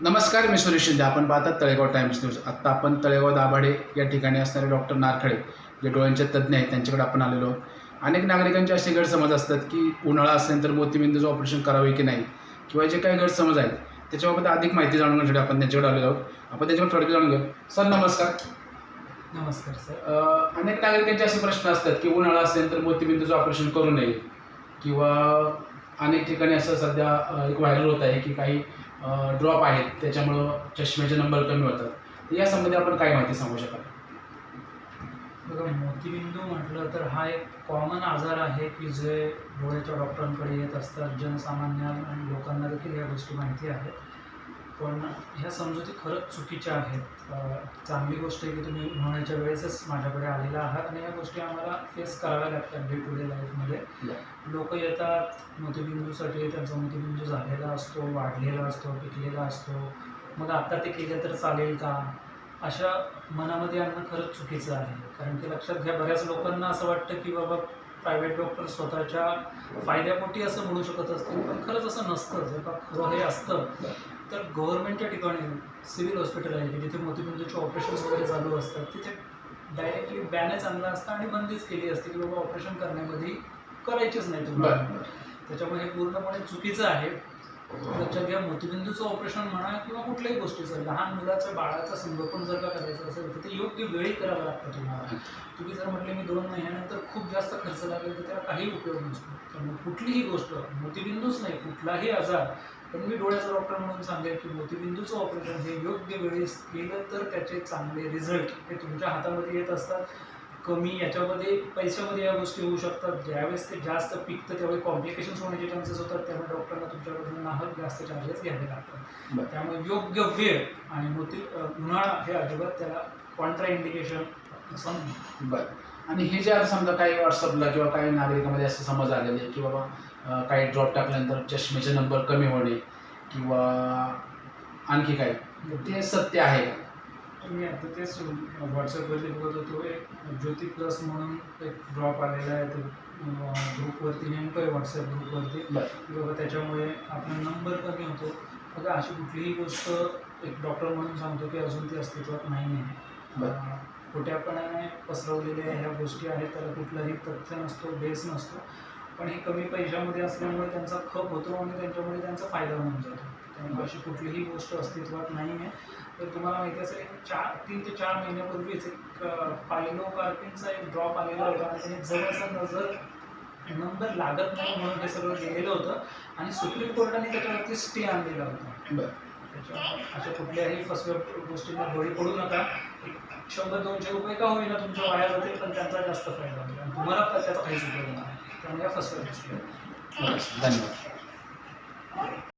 नमस्कार मी सुरेश शिंदे. आपण पाहतात तळेगाव टाइम्स न्यूज. आत्ता आपण तळेगाव दाभाडे या ठिकाणी असणारे डॉक्टर नारखडे जे डोळ्यांचे तज्ज्ञ आहेत त्यांच्याकडे आपण आलेलो आहोत. अनेक नागरिकांचे असे गैरसमज असतात की उन्हाळा असेल तर मोतीबिंदूचं ऑपरेशन करावे की नाही? किंवा जे काही गैरसमज आहेत त्याच्याबाबत अधिक माहिती जाणून घेण्यासाठी आपण त्यांच्याकडे आलेलो आहोत. आपण त्याच्याकडे थोडक्यात जाणून घेऊ. सर नमस्कार. नमस्कार सर. अनेक नागरिकांचे असे प्रश्न असतात की उन्हाळा असेल तर मोतीबिंदूचं ऑपरेशन करू नये. किंवा अनेक ठिकाणी असं सध्या एक व्हायरल होत आहे की काही ड्रॉप आहेत. त्याच्यामुळं चष्म्याचे नंबर कमी होतात. तर या संबंधी आपण काय माहिती सांगू शकाल? बघा मोतीबिंदू म्हटलं तर हा एक कॉमन आजार आहे की जे डोळ्याच्या डॉक्टरांकडे येत असतात. जनसामान्य आणि लोकांना देखील या गोष्टी माहिती आहेत. पण ह्या समजुती खरंच चुकीच्या आहेत. चांगली गोष्ट आहे की तुम्ही उन्हाळ्याच्या वेळेसच माझ्याकडे आलेला आहात आणि या गोष्टी आम्हाला फेस कराव्या लागतात डे टू डे लाईफमध्ये लोक येतात मोतीबिंदूसाठी त्यांचा मोतीबिंदू झालेला असतो वाढलेला असतो पिकलेला असतो. मग आता ते केलं तर चालेल का? अशा मनामध्ये आणणं खरंच चुकीचं आहे. कारण की लक्षात घ्या बऱ्याच लोकांना असं वाटतं की बाबा प्रायव्हेट डॉक्टर स्वतःच्या फायद्यापोटी असं म्हणू शकत असतील पण खरंच असं नसतं. जर का खरं हे असतं तर गव्हर्नमेंटच्या ठिकाणी सिव्हिल हॉस्पिटल आहे की जिथे मोतीबिंदूचे ऑपरेशन्स वगैरे चालू असतात तिथे डायरेक्टली बॅनच आणला असता आणि बंदीच केली असते की बाबा ऑपरेशन करण्यामध्ये करायचेच नाही तुम्हाला. त्याच्यामुळे हे पूर्णपणे चुकीचं आहे. लक्षात घ्या मोतीबिंदूचं ऑपरेशन म्हणा किंवा कुठल्याही गोष्टीचं लहान मुलाचं बाळाचं संगोपन जर का करायचं असेल तर ते योग्य वेळी करावं लागतं तुम्हाला. तुम्ही जर म्हटले मी दोन महिन्यानंतर खूप जास्त खर्च लागेल तर त्याला काही उपयोग नसतो. त्यामुळे कुठलीही गोष्ट मोतीबिंदूच नाही कुठलाही आजार पण मी डोळ्याचा डॉक्टर म्हणून सांगेल की मोतीबिंदूचं ऑपरेशन हे योग्य वेळेस केलं तर त्याचे चांगले रिझल्ट हे तुमच्या हातामध्ये येत असतात. कमी याच्यामध्ये पैशामध्ये या गोष्टी होऊ शकतात. ज्यावेळेस ते जास्त पिकतं त्यावेळी कॉम्प्लिकेशन्स होण्याचे चान्सेस होतात. त्यामुळे डॉक्टरला तुमच्याकडून नाहक जास्त चार्जेस घ्यावे लागतात. बरं. त्यामुळे योग्य वेळ आणि मोती उन्हाळा हे अजिबात त्याला कॉन्ट्रा इंडिकेशन असं बरं. आणि हे जे आता समजा काही व्हॉट्सअपला किंवा काही नागरिकांमध्ये असे समज आलेले की बाबा काही ड्रॉप टाकल्यानंतर चष्म्याचे नंबर कमी होणे किंवा आणखी काय ते सत्य आहे का? मी आता तेच व्हॉट्सअपवरती बघत होतो एक ज्योती प्लस म्हणून एक ड्रॉप आलेला आहे तो ग्रुपवरती नेमकं आहे व्हॉट्सअप ग्रुपवरती की बाबा त्याच्यामुळे आपला नंबर कमी होतो. बघा अशी कुठलीही गोष्ट एक डॉक्टर म्हणून सांगतो की अजून ती अस्तित्वात नाही आहे. खोट्यापणाने पसरवलेल्या ह्या गोष्टी आहेत त्याला कुठलाही तथ्य नसतो बेस नसतो. पण हे कमी पैशामध्ये असल्यामुळे त्यांचा खप होतो आणि त्यांच्यामुळे त्यांचा फायदा होऊन जातो. त्यामुळे अशी कुठलीही गोष्ट अस्तित्वात नाही आहे. तर तुम्हाला माहिती असेल चार तीन ते चार महिन्यापूर्वीच एक पायलो कार्पिनचा एक ड्रॉप आलेला होता आणि त्याने जवळचा नजर नंबर लागत नाही म्हणून हे सगळं गेलेलं होतं आणि सुप्रीम कोर्टाने त्याच्यावरती स्टे आणलेला होता. बरं. त्याच्यामुळे अशा कुठल्याही फसव्या गोष्टींना बळी पडू नका. शंभर दोनशे रुपये का होईना तुमच्या वाया जातील पण त्यांचा जास्त फायदा होईल. आणि तुम्हाला त्याचा काहीच उपयोग नाही. त्यामुळे फसव्या गोष्टी. धन्यवाद.